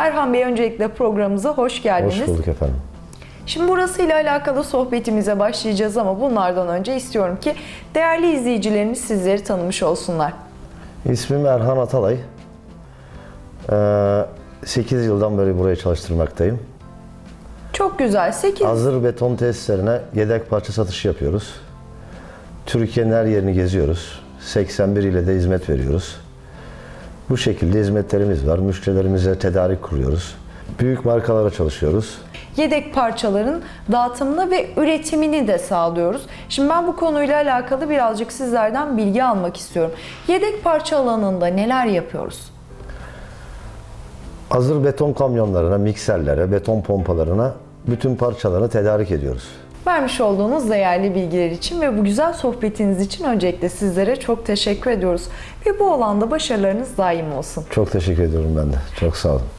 Erhan Bey öncelikle programımıza hoş geldiniz. Hoş bulduk efendim. Şimdi burasıyla alakalı sohbetimize başlayacağız ama bunlardan önce istiyorum ki değerli izleyicilerimiz sizleri tanımış olsunlar. İsmim Erhan Atalay. 8 yıldan beri buraya çalıştırmaktayım. Çok güzel. 8 Hazır beton tesislerine yedek parça satışı yapıyoruz. Türkiye'nin her yerini geziyoruz. 81 ile de hizmet veriyoruz. Bu şekilde hizmetlerimiz var. Müşterilerimize tedarik kuruyoruz. Büyük markalara çalışıyoruz. yedek parçaların dağıtımını ve üretimini de sağlıyoruz. Şimdi ben bu konuyla alakalı birazcık sizlerden bilgi almak istiyorum. Yedek parça alanında neler yapıyoruz? Hazır beton kamyonlarına, mikserlere, beton pompalarına bütün parçalarını tedarik ediyoruz. Vermiş olduğunuz değerli bilgiler için ve bu güzel sohbetiniz için öncelikle sizlere çok teşekkür ediyoruz. Ve bu alanda başarılarınız daim olsun. Çok teşekkür ediyorum ben de. Çok sağ olun.